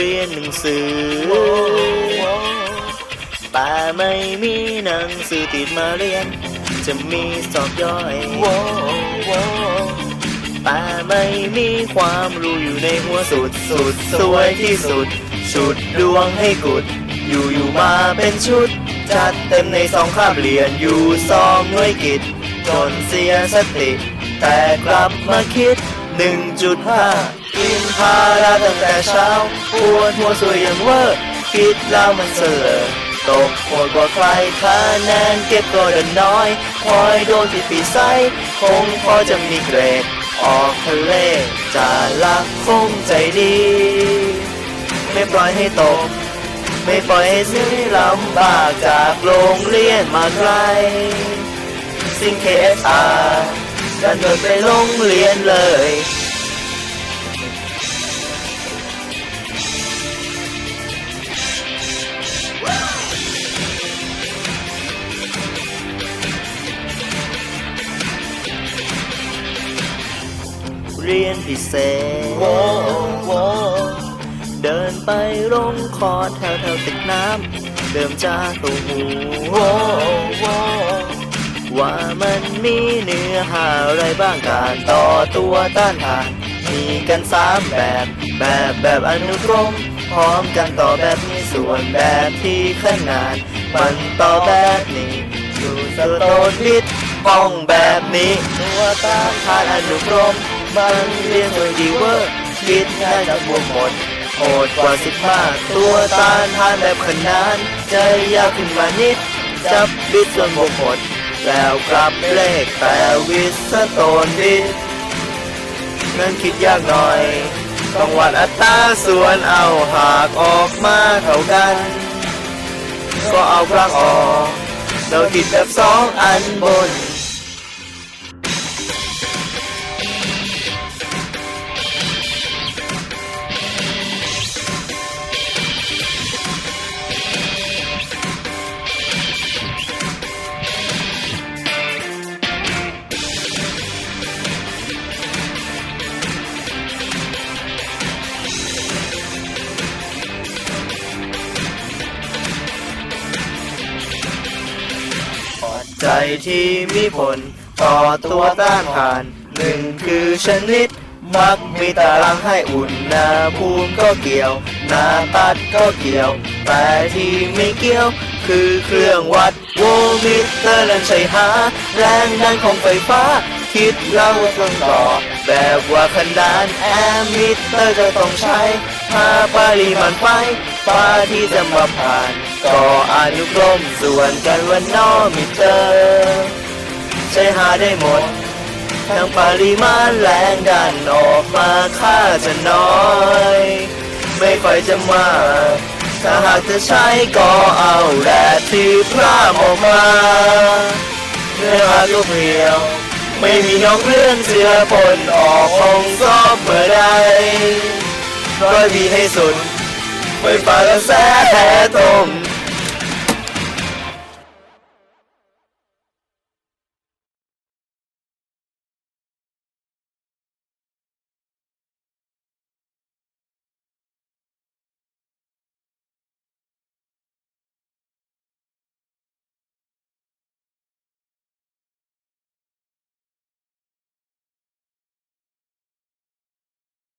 รียนหนังสือแต่ไม่มีหนังสือติดมาเรียน จะมีสอบย่อยแต่ไม่มีความรู้อยู่ในหัวสุดสุดสวยที่สุด ชุดดวงให้กุด อยู่อยู่มาเป็นชุด จัดเต็มในสองคาบเรียนอยู่สองหน่วยกิจ จนเสียสติ แต่กลับมาคิด 1.5 กินพาราตั้งแต่เช้าปวดหัวสวยอย่างเวอร์คิดแล้วมันเสลอตกโหดกว่าใครคะแนนเก็บก็เดินน้อยคอยโดนที่ปีไซคงพอจะมีเกรด ออกทะเลจะลักคงใจดี ไม่ปล่อยให้ตก ไม่ปล่อยให้ซื้อลำบากจากโรงเรียนมาไกลสิ่ง KSR ดันเดินไปโรงเรียนเลย เรียนพิเศษ เดินไปลงคอแถวแถวตึกน้ำ เดิมจากตัวหูว่ามันมีเนื้อหาอะไรบ้างการต่อตัวต้านทาน มีกันสามแบบ แบบแบบอนุกรม พร้อมกันต่อแบบนี้ส่วนแบบที่ขนาดมันต่อแบบนี้อยู่สโตนวิทย์ป้องแบบนี้ตัวต้านทานอนุกรม มันเรียนโดยดีเวอร์คิดง่ายจากบวกหมดโหดกว่าสิบมากตัวตานทานแบบขนานใจยาวขึ้นมานิด จับบิดส่วนบวกหมด แล้วกลับเลขแต่วิสโตนวิทนั้นคิดยากหน่อย ต้องวัดอัตราส่วนเอาหากออกมาเท่ากัน ก็เอากลางออก เราคิดแบบสองอันบน ใจที่มีผล ต่อตัวต้านทานหนึ่งคือชนิด มักมีตารางให้อุ่นนาภูมิก็เกี่ยวนาตัดก็เกี่ยว แต่ที่ไม่เกี่ยว คือเครื่องวัดโวลต์มิเตอร์นั้นใช้หา แรงดันของไฟฟ้า คิดเล่าต้นต่อ แบบว่าขนานแอมมิเตอร์จะต้องใช้หาปริมาณไฟฟ้าที่จะมาผ่านก็อนุกรมส่วนกันว่านอมิเตอร์ใช้หาได้หมด ทั้งปริมาณแรงดันออกมาค่าจะน้อย ไม่ค่อยจะมากถ้าหากจะใช้ก็เอาแดดที่พร่ำออกมาเนื้อหาลูกเรียว ไม่มีน้องเรื่องเสือปนออกคงซอบเมื่อใดร้อยบีให้สุด ไฟฟ้าและแสต้ม